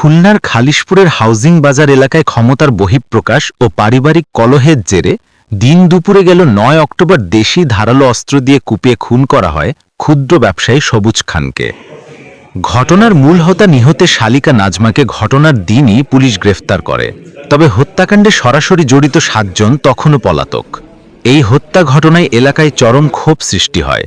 খুলনার খালিশপুরের হাউজিং বাজার এলাকায় ক্ষমতার বহিঃপ্রকাশ ও পারিবারিক কলহের জেরে দিন দুপুরে গেল নয় অক্টোবর দেশি ধারালো অস্ত্র দিয়ে কুপিয়ে খুন করা হয় ক্ষুদ্র ব্যবসায়ী সবুজ খানকে। ঘটনার মূল হতা নিহতে শালিকা নাজমাকে ঘটনার দিনই পুলিশ গ্রেফতার করে। তবে হত্যাকাণ্ডে সরাসরি জড়িত সাতজন তখনও পলাতক। এই হত্যা ঘটনায় এলাকায় চরম ক্ষোভ সৃষ্টি হয়।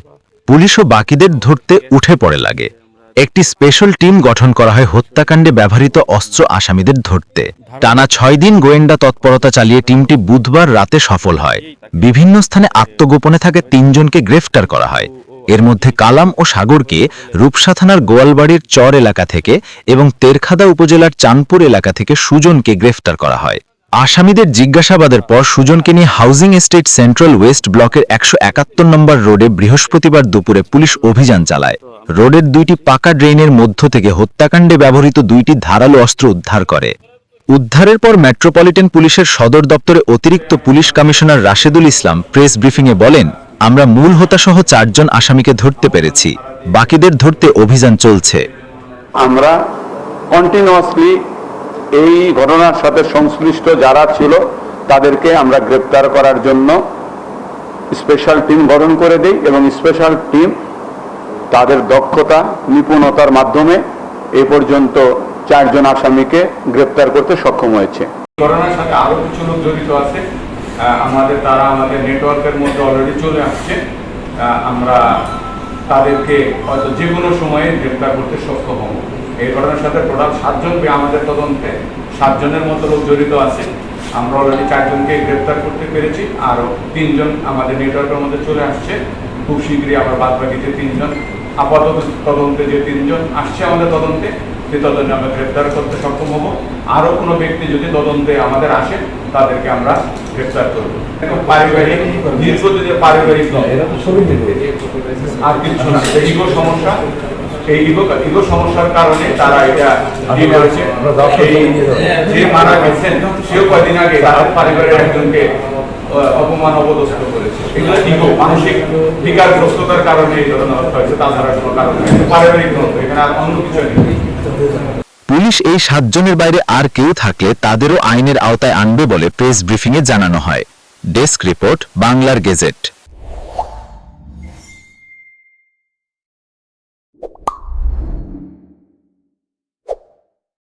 পুলিশও বাকিদের ধরতে উঠে পড়ে লাগে। একটি স্পেশাল টিম গঠন করা হয় হত্যাকাণ্ডে ব্যবহৃত অস্ত্র আসামিদের ধরতে। টানা ছয় দিন গোয়েন্দা তৎপরতা চালিয়ে টিমটি বুধবার রাতে সফল হয়। বিভিন্ন স্থানে আত্মগোপনে থাকে তিনজনকে গ্রেফতার করা হয়। এর মধ্যে কালাম ও সাগরকে রূপসা থানার গোয়ালবাড়ির চর এলাকা থেকে এবং তেরখাদা উপজেলার চাঁদপুর এলাকা থেকে সুজনকে গ্রেফতার করা হয়। আসামিদের জিজ্ঞাসাবাদের পর সুজনকে নিয়ে হাউজিং এস্টেট সেন্ট্রাল ওয়েস্ট ব্লকের একশো একাত্তর নম্বর রোডে বৃহস্পতিবার দুপুরে পুলিশ অভিযান চালায়। রোডের দুইটি পাকা ড্রেনের মধ্য থেকে হত্যাকাণ্ডে ব্যবহৃত দুইটি ধারালো অস্ত্র উদ্ধার করে। উদ্ধারের পর মেট্রোপলিটন পুলিশের সদর দপ্তরে অতিরিক্ত police commissioner Rashedul Islam press ব্রিফিংয়ে বলেন, আমরা মূল হোতাসহ চারজন আসামিকে ধরতে পেরেছি। বাকিদের ধরতে অভিযান চলছে। আমরা কন্টিনিউয়াসলি এই ঘটনার সাথে সংশ্লিষ্ট যারা ছিল, তাদেরকে আমরা গ্রেপ্তার করার জন্য স্পেশাল টিম গঠন করে দিই এবং স্পেশাল টিম তাদের দক্ষতা, নিপুণতার মাধ্যমে এ পর্যন্ত চারজন আসামিকে গ্রেপ্তার করতে সক্ষম হয়েছে। সাথে কিছু লোক জড়িত আছে। আমাদের তারা আমাদের নেটওয়ার্কের মধ্যে অলরেডি চলে আসছে। আমরা তাদেরকে হয়তো যে কোনো সময়ে গ্রেপ্তার করতে সক্ষম হব। এই ঘটনার সাথে টোটাল সাতজন বে- আমাদের তদন্তে সাতজনের মতো লোক জড়িত আছে। আমরা অলরেডি চারজনকে গ্রেপ্তার করতে পেরেছি। আরও তিনজন আমাদের নেটওয়ার্কের মধ্যে চলে আসছে। খুব শীঘ্রই আবার বাদ বাকি যে তিনজন আপাতত তদন্তে যে তিনজন আসছে আমাদের তদন্তে সে তদন্তে আমরা গ্রেপ্তার করতে সক্ষম হব। আরও কোনো ব্যক্তি যদি তদন্তে আমাদের আসে তাদেরকে আমরা গ্রেপ্তার করব। পারিবারিক দীর্ঘদিনের পারিবারিক আর কিছু না ইগো সমস্যা এই ইগো ইগো সমস্যার কারণে তারা এটা দিয়ে করেছে। যে মারা গেছেন সেও কয়দিন আগে তার পরিবারের একজনকে আহ, অপমান অপদস্থ করেছে। এগুলো ইগো মানসিক বিকারগ্রস্ততার কারণে এই ধরনের হয়েছে তাছাড়া কোনো কারণ পারিবারিক দ্বন্দ্ব এখানে আর অন্য কিছু নেই। পুলিশ এই সাতজনের বাইরে আর কেউ থাকলে তাদেরও আইনের আওতায় আনবে বলে প্রেস ব্রিফিংয়ে জানানো হয়। ডেস্ক রিপোর্ট, বাংলার গেজেট।